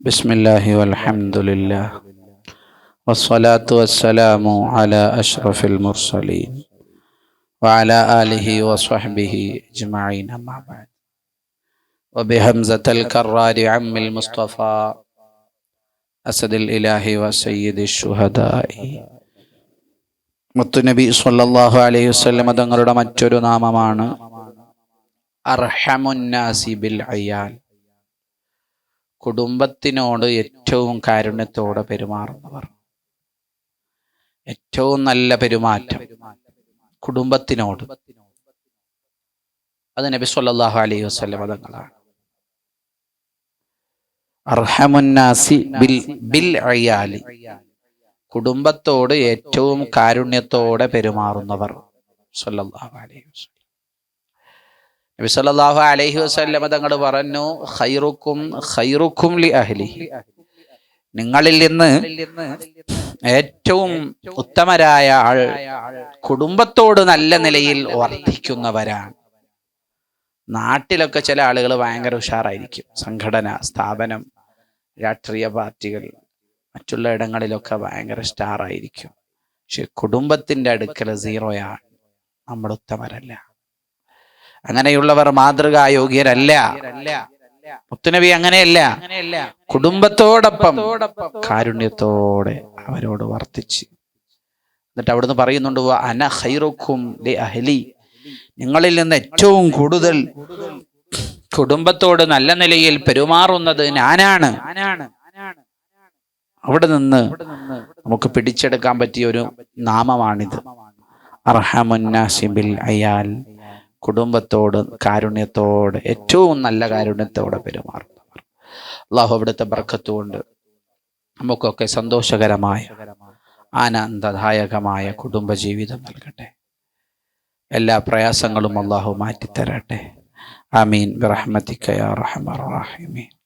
بسم الله والحمد لله والصلاة والسلام على أشرف المرسلين وعلى آله وصحبه أجمعين أما بعد وبهمزة الكرار عم المصطفى أسد الإله وسيد الشهداء മുത്തുനബി സല്ലല്ലാഹു അലൈഹി വസല്ലം തങ്ങളുടെ മറ്റൊരു നാമമാണ് അർഹമുന്നാസി ബിൽ അയ്യാൽ കുടുംബത്തിനോട് ഏറ്റവും കാരുണ്യത്തോടെ പെരുമാറുന്നവർ. ഏറ്റവും നല്ല പെരുമാറ്റം കുടുംബത്തിനോട്. അത് നബി സല്ലല്ലാഹു അലൈഹി വസല്ലം തങ്ങളാണ്. അർഹമുന്നാസി ബിൽ ബിൽ അയ്യാലി. കുടുംബത്തോട് ഏറ്റവും കാരുണ്യത്തോടെ പെരുമാറുന്നവർ. സല്ലല്ലാഹു അലൈഹി വസല്ലം. നബി സല്ലല്ലാഹു അലൈഹി വസല്ലം തങ്ങൾ പറഞ്ഞു ഖൈറുക്കും ഖൈറുക്കും ലി അഹ്ലി. നിങ്ങളിൽ നിന്ന് ഏറ്റവും ഉത്തമരായ ആൾ കുടുംബത്തോട് നല്ല നിലയിൽ വർദ്ധിക്കുന്നവരാണ്. നാട്ടിലൊക്കെ ചില ആളുകൾ ഭയങ്കര ഉഷാറായിരിക്കും. സംഘടന സ്ഥാപനം രാഷ്ട്രീയ പാർട്ടികൾ മറ്റുള്ള ഇടങ്ങളിലൊക്കെ ഭയങ്കര സ്റ്റാറായിരിക്കും. പക്ഷെ കുടുംബത്തിന്റെ അടുക്കൽ സീറോയാണ്. നമ്മൾ ഉത്തമരല്ല. അങ്ങനെയുള്ളവർ മാതൃകായോഗ്യരല്ല മുത്തുനബി അങ്ങനെയല്ല. കുടുംബത്തോടൊപ്പം കാരുണ്യത്തോടെ അവരോട് വർത്തിച്ച്. എന്നിട്ട് അവിടുന്ന് പറയുന്നുണ്ട് "വ അന അഹലി അഹ്ലി. നിങ്ങളിൽ നിന്ന് ഏറ്റവും കൂടുതൽ കുടുംബത്തോട് നല്ല നിലയിൽ പെരുമാറുന്നത് ഞാനാണ്. അവിടെ നിന്ന് നമുക്ക് പിടിച്ചെടുക്കാൻ പറ്റിയ ഒരു നാമമാണിത്. അർഹമുന്നാസിബിൽ അയാൽ. കുടുംബത്തോട് കാരുണ്യത്തോട് ഏറ്റവും നല്ല കാരുണ്യത്തോടെ പെരുമാറുന്നവർ. അള്ളാഹു അവിടുത്തെ ബർക്കത്തുകൊണ്ട് നമുക്കൊക്കെ സന്തോഷകരമായ ആനന്ദദായകമായ കുടുംബജീവിതം നൽകട്ടെ. എല്ലാ പ്രയാസങ്ങളും അള്ളാഹു മാറ്റിത്തരട്ടെ. ആമീൻ. ബിറഹ്മത്തിക്കയ റഹ്മീൻ.